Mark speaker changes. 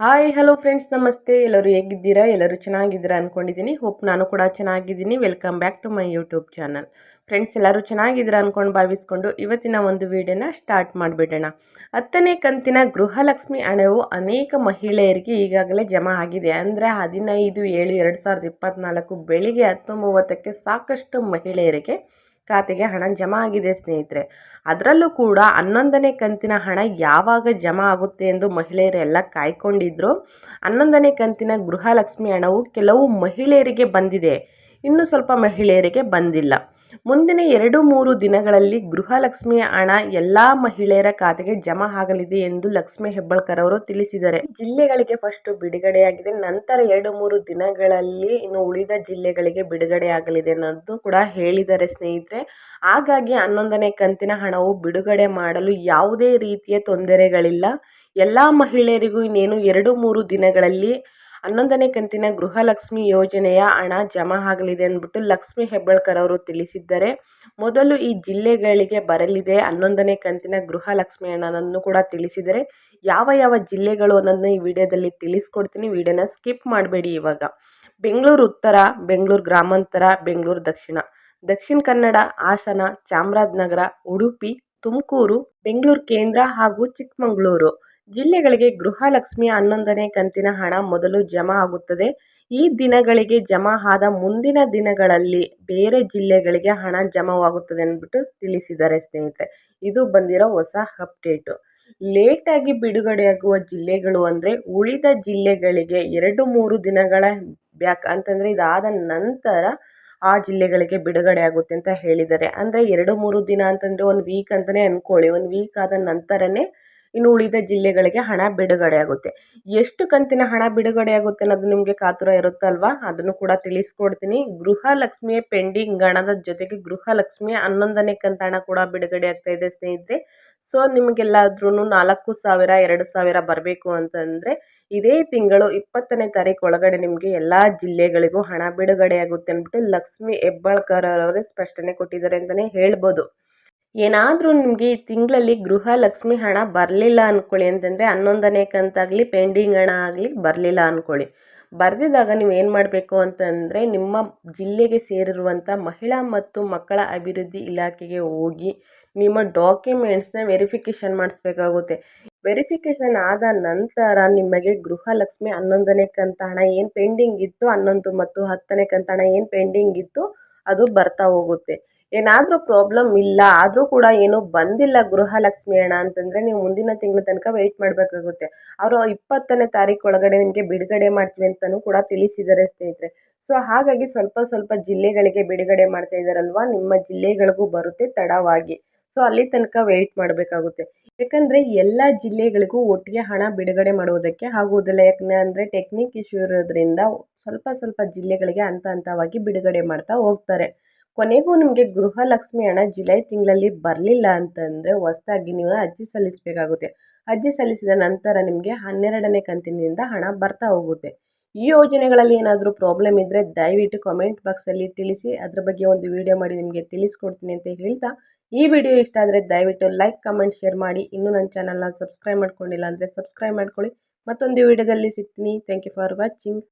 Speaker 1: Hi hello friends ನಮಸ್ತೆ. ಎಲ್ಲರೂ ಹೇಗಿದ್ದೀರಾ? ಎಲ್ಲರೂ ಚೆನ್ನಾಗಿದ್ದೀರಾ ಅಂದ್ಕೊಂಡಿದ್ದೀನಿ ಹೋಪ್ ನಾನು ಕೂಡ ಚೆನ್ನಾಗಿದ್ದೀನಿ. Welcome back to my YouTube channel friends ಎಲ್ಲರೂ ಚೆನ್ನಾಗಿದ್ದೀರಾ ಅಂದ್ಕೊಂಡು ಭಾವಿಸ್ಕೊಂಡು ಇವತ್ತಿನ ಒಂದು ವಿಡಿಯೋನ ಸ್ಟಾರ್ಟ್ ಮಾಡಿಬಿಡೋಣ. ಹತ್ತನೇ ಕಂತಿನ ಗೃಹಲಕ್ಷ್ಮಿ ಹಣವು ಅನೇಕ ಮಹಿಳೆಯರಿಗೆ ಈಗಾಗಲೇ ಜಮಾ ಆಗಿದೆ. ಅಂದರೆ ಹದಿನೈದು, ಏಳು, ಎರಡು ಸಾವಿರದ ಇಪ್ಪತ್ತ್ನಾಲ್ಕು ಬೆಳಿಗ್ಗೆ ಹತ್ತು ಮೂವತ್ತಕ್ಕೆ ಸಾಕಷ್ಟು ಮಹಿಳೆಯರಿಗೆ ಖಾತೆಗೆ ಹಣ ಜಮಾ ಆಗಿದೆ ಸ್ನೇಹಿತರೆ. ಅದರಲ್ಲೂ ಕೂಡ ಹನ್ನೊಂದನೇ ಕಂತಿನ ಹಣ ಯಾವಾಗ ಜಮಾ ಆಗುತ್ತೆ ಎಂದು ಮಹಿಳೆಯರೆಲ್ಲ ಕಾಯ್ಕೊಂಡಿದ್ರು. ಹನ್ನೊಂದನೇ ಕಂತಿನ ಗೃಹಲಕ್ಷ್ಮಿ ಹಣವು ಕೆಲವು ಮಹಿಳೆಯರಿಗೆ ಬಂದಿದೆ. ಇನ್ನು ಸ್ವಲ್ಪ ಮಹಿಳೆಯರಿಗೆ ಬಂದಿಲ್ಲ. ಮುಂದಿನ ಎರಡು ಮೂರು ದಿನಗಳಲ್ಲಿ ಗೃಹಲಕ್ಷ್ಮಿಯ ಹಣ ಎಲ್ಲ ಮಹಿಳೆಯರ ಖಾತೆಗೆ ಜಮಾ ಆಗಲಿದೆ ಎಂದು ಲಕ್ಷ್ಮಿ ಹೆಬ್ಬಾಳ್ಕರ್ ಅವರು ತಿಳಿಸಿದ್ದಾರೆ. ಜಿಲ್ಲೆಗಳಿಗೆ ಫಸ್ಟ್ ಬಿಡುಗಡೆಯಾಗಿದೆ. ನಂತರ ಎರಡು ಮೂರು ದಿನಗಳಲ್ಲಿ ಇನ್ನು ಉಳಿದ ಜಿಲ್ಲೆಗಳಿಗೆ ಬಿಡುಗಡೆಯಾಗಲಿದೆ ಅನ್ನೋದು ಕೂಡ ಹೇಳಿದ್ದಾರೆ ಸ್ನೇಹಿತರೆ. ಹಾಗಾಗಿ ಹನ್ನೊಂದನೇ ಕಂತಿನ ಹಣವು ಬಿಡುಗಡೆ ಮಾಡಲು ಯಾವುದೇ ರೀತಿಯ ತೊಂದರೆಗಳಿಲ್ಲ. ಎಲ್ಲ ಮಹಿಳೆಯರಿಗೂ ಇನ್ನೇನು ಎರಡು ಮೂರು ದಿನಗಳಲ್ಲಿ ಹನ್ನೊಂದನೇ ಕಂತಿನ ಗೃಹಲಕ್ಷ್ಮಿ ಯೋಜನೆಯ ಹಣ ಜಮಾ ಆಗಲಿದೆ ಅಂದ್ಬಿಟ್ಟು ಲಕ್ಷ್ಮಿ ಹೆಬ್ಬಾಳ್ಕರ್ ಅವರು ತಿಳಿಸಿದ್ದಾರೆ. ಮೊದಲು ಈ ಜಿಲ್ಲೆಗಳಿಗೆ ಬರಲಿದೆ. ಹನ್ನೊಂದನೇ ಕಂತಿನ ಗೃಹಲಕ್ಷ್ಮಿ ಹಣನನ್ನು ಕೂಡ ತಿಳಿಸಿದರೆ ಯಾವ ಯಾವ ಜಿಲ್ಲೆಗಳು ಅನ್ನೋದನ್ನ ಈ ವಿಡಿಯೋದಲ್ಲಿ ತಿಳಿಸ್ಕೊಡ್ತೀನಿ. ವಿಡಿಯೋನ ಸ್ಕಿಪ್ ಮಾಡಬೇಡಿ ಇವಾಗ. ಬೆಂಗಳೂರು ಉತ್ತರ, ಬೆಂಗಳೂರು ಗ್ರಾಮಾಂತರ, ಬೆಂಗಳೂರು ದಕ್ಷಿಣ. ದಕ್ಷಿಣ ಕನ್ನಡ, ಹಾಸನ, ಚಾಮರಾಜನಗರ, ಉಡುಪಿ, ತುಮಕೂರು, ಬೆಂಗಳೂರು ಕೇಂದ್ರ ಹಾಗೂ ಚಿಕ್ಕಮಗಳೂರು. ಜಿಲ್ಲೆಗಳಿಗೆ ಗೃಹಲಕ್ಷ್ಮಿ ಹನ್ನೊಂದನೇ ಕಂತಿನ ಹಣ ಮೊದಲು ಜಮಾ ಆಗುತ್ತದೆ. ಈ ದಿನಗಳಿಗೆ ಜಮಾ ಆದ ಮುಂದಿನ ದಿನಗಳಲ್ಲಿ ಬೇರೆ ಜಿಲ್ಲೆಗಳಿಗೆ ಹಣ ಜಮಾವಾಗುತ್ತದೆ ಅಂದ್ಬಿಟ್ಟು ತಿಳಿಸಿದ್ದಾರೆ ಸ್ನೇಹಿತರೆ. ಇದು ಬಂದಿರೋ ಹೊಸ ಅಪ್ಡೇಟು. ಲೇಟಾಗಿ ಬಿಡುಗಡೆಯಾಗುವ ಜಿಲ್ಲೆಗಳು ಅಂದರೆ ಉಳಿದ ಜಿಲ್ಲೆಗಳಿಗೆ ಎರಡು ಮೂರು ದಿನಗಳ ಬ್ಯಾಕ್ ಅಂತಂದರೆ ಇದಾದ ನಂತರ ಆ ಜಿಲ್ಲೆಗಳಿಗೆ ಬಿಡುಗಡೆ ಆಗುತ್ತೆ ಅಂತ ಹೇಳಿದ್ದಾರೆ. ಅಂದರೆ ಎರಡು ಮೂರು ದಿನ ಅಂತಂದರೆ ಒಂದು ವೀಕ್ ಅಂತಲೇ ಅಂದ್ಕೊಳ್ಳಿ ಒಂದು ವೀಕ್ ಆದ ನಂತರನೇ ಇನ್ನು ಉಳಿದ ಜಿಲ್ಲೆಗಳಿಗೆ ಹಣ ಬಿಡುಗಡೆ ಆಗುತ್ತೆ. ಎಷ್ಟು ಕಂತಿನ ಹಣ ಬಿಡುಗಡೆ ಆಗುತ್ತೆ ಅನ್ನೋದು ನಿಮಗೆ ಕಾತುರ ಇರುತ್ತಲ್ವಾ? ಅದನ್ನು ಕೂಡ ತಿಳಿಸ್ಕೊಡ್ತೀನಿ. ಗೃಹಲಕ್ಷ್ಮಿಯ ಪೆಂಡಿಂಗ್ ಹಣದ ಜೊತೆಗೆ ಗೃಹಲಕ್ಷ್ಮಿಯ ಹನ್ನೊಂದನೇ ಕಂತ ಹಣ ಕೂಡ ಬಿಡುಗಡೆ ಆಗ್ತಾ ಇದೆ ಸ್ನೇಹಿತರೆ. ಸೊ ನಿಮಗೆಲ್ಲಾದ್ರೂ ನಾಲ್ಕು ಸಾವಿರ, ಎರಡು ಸಾವಿರ ಬರಬೇಕು ಅಂತಂದರೆ ಇದೇ ತಿಂಗಳು ಇಪ್ಪತ್ತನೇ ತಾರೀಕು ಒಳಗಡೆ ನಿಮಗೆ ಎಲ್ಲ ಜಿಲ್ಲೆಗಳಿಗೂ ಹಣ ಬಿಡುಗಡೆ ಆಗುತ್ತೆ ಅಂದ್ಬಿಟ್ಟು ಲಕ್ಷ್ಮಿ ಹೆಬ್ಬಾಳ್ಕರ್ ಅವರೇ ಸ್ಪಷ್ಟನೆ ಕೊಟ್ಟಿದ್ದಾರೆ ಅಂತಲೇ ಹೇಳ್ಬೋದು. ಏನಾದರೂ ನಿಮಗೆ ಈ ತಿಂಗಳಲ್ಲಿ ಗೃಹಲಕ್ಷ್ಮಿ ಹಣ ಬರಲಿಲ್ಲ ಅಂದ್ಕೊಳ್ಳಿ ಅಂತಂದರೆ ಹನ್ನೊಂದನೇ ಕಂತಾಗಲಿ, ಪೆಂಡಿಂಗ್ ಹಣ ಆಗಲಿ ಬರಲಿಲ್ಲ ಅಂದ್ಕೊಳ್ಳಿ ಬರೆದಿದ್ದಾಗ ನೀವು ಏನು ಮಾಡಬೇಕು ಅಂತಂದರೆ ನಿಮ್ಮ ಜಿಲ್ಲೆಗೆ ಸೇರಿರುವಂಥ ಮಹಿಳಾ ಮತ್ತು ಮಕ್ಕಳ ಅಭಿವೃದ್ಧಿ ಇಲಾಖೆಗೆ ಹೋಗಿ ನಿಮ್ಮ ಡಾಕ್ಯುಮೆಂಟ್ಸ್ನ ವೆರಿಫಿಕೇಷನ್ ಮಾಡಿಸ್ಬೇಕಾಗುತ್ತೆ. ವೆರಿಫಿಕೇಷನ್ ಆದ ನಂತರ ನಿಮಗೆ ಗೃಹಲಕ್ಷ್ಮಿ ಹನ್ನೊಂದನೇ ಕಂತ ಹಣ ಏನು ಪೆಂಡಿಂಗ್ ಇತ್ತು, ಹನ್ನೊಂದು ಮತ್ತು ಹತ್ತನೇ ಕಂತ ಹಣ ಏನು ಪೆಂಡಿಂಗ್ ಇತ್ತು, ಅದು ಬರ್ತಾ ಹೋಗುತ್ತೆ. ಏನಾದರೂ ಪ್ರಾಬ್ಲಮ್ ಇಲ್ಲ, ಆದರೂ ಕೂಡ ಏನೂ ಬಂದಿಲ್ಲ ಗೃಹಲಕ್ಷ್ಮಿ ಅಣ್ಣ ಅಂತಂದರೆ ನೀವು ಮುಂದಿನ ತಿಂಗಳ ತನಕ ವೆಯ್ಟ್ ಮಾಡಬೇಕಾಗುತ್ತೆ. ಅವರು ಇಪ್ಪತ್ತನೇ ತಾರೀಕು ಒಳಗಡೆ ನಿಮಗೆ ಬಿಡುಗಡೆ ಮಾಡ್ತೀವಿ ಅಂತಲೂ ಕೂಡ ತಿಳಿಸಿದ್ದಾರೆ ಸ್ನೇಹಿತರೆ. ಸೊ ಹಾಗಾಗಿ ಸ್ವಲ್ಪ ಸ್ವಲ್ಪ ಜಿಲ್ಲೆಗಳಿಗೆ ಬಿಡುಗಡೆ ಮಾಡ್ತಾ ಇದ್ದಾರಲ್ವಾ ನಿಮ್ಮ ಜಿಲ್ಲೆಗಳಿಗೂ ಬರುತ್ತೆ ತಡವಾಗಿ. ಸೊ ಅಲ್ಲಿ ತನಕ ವೆಯ್ಟ್ ಮಾಡಬೇಕಾಗುತ್ತೆ. ಯಾಕಂದರೆ ಎಲ್ಲ ಜಿಲ್ಲೆಗಳಿಗೂ ಒಟ್ಟಿಗೆ ಹಣ ಬಿಡುಗಡೆ ಮಾಡುವುದಕ್ಕೆ ಆಗುವುದಿಲ್ಲ ಯಾಕಂದರೆ ಅಂದರೆ ಟೆಕ್ನಿಕ್ ಇಶ್ಯೂ ಇರೋದ್ರಿಂದ ಸ್ವಲ್ಪ ಸ್ವಲ್ಪ ಜಿಲ್ಲೆಗಳಿಗೆ ಹಂತ ಹಂತವಾಗಿ ಬಿಡುಗಡೆ ಮಾಡ್ತಾ ಹೋಗ್ತಾರೆ. ಕೊನೆಗೂ ನಿಮಗೆ ಗೃಹಲಕ್ಷ್ಮಿ ಹಣ ಜುಲೈ ತಿಂಗಳಲ್ಲಿ ಬರಲಿಲ್ಲ ಅಂತಂದರೆ ಹೊಸದಾಗಿ ನೀವು ಅರ್ಜಿ ಸಲ್ಲಿಸಬೇಕಾಗುತ್ತೆ. ಅರ್ಜಿ ಸಲ್ಲಿಸಿದ ನಂತರ ನಿಮಗೆ ಹನ್ನೆರಡನೇ ಕಂತಿನಿಂದ ಹಣ ಬರ್ತಾ ಹೋಗುತ್ತೆ. ಈ ಯೋಜನೆಗಳಲ್ಲಿ ಏನಾದರೂ ಪ್ರಾಬ್ಲಮ್ ಇದ್ದರೆ ದಯವಿಟ್ಟು ಕಮೆಂಟ್ ಬಾಕ್ಸಲ್ಲಿ ತಿಳಿಸಿ. ಅದ್ರ ಬಗ್ಗೆ ಒಂದು ವಿಡಿಯೋ ಮಾಡಿ ನಿಮಗೆ ತಿಳಿಸ್ಕೊಡ್ತೀನಿ ಅಂತ ಹೇಳ್ತಾ. ಈ ವಿಡಿಯೋ ಇಷ್ಟ ಆದರೆ ದಯವಿಟ್ಟು ಲೈಕ್ ಕಮೆಂಟ್ ಶೇರ್ ಮಾಡಿ. ಇನ್ನೂ ನನ್ನ ಚಾನಲ್ನ ಸಬ್ಸ್ಕ್ರೈಬ್ ಮಾಡ್ಕೊಂಡಿಲ್ಲ ಅಂದರೆ ಸಬ್ಸ್ಕ್ರೈಬ್ ಮಾಡ್ಕೊಳ್ಳಿ. ಮತ್ತೊಂದು ವಿಡಿಯೋದಲ್ಲಿ ಸಿಗ್ತೀನಿ. Thank you for watching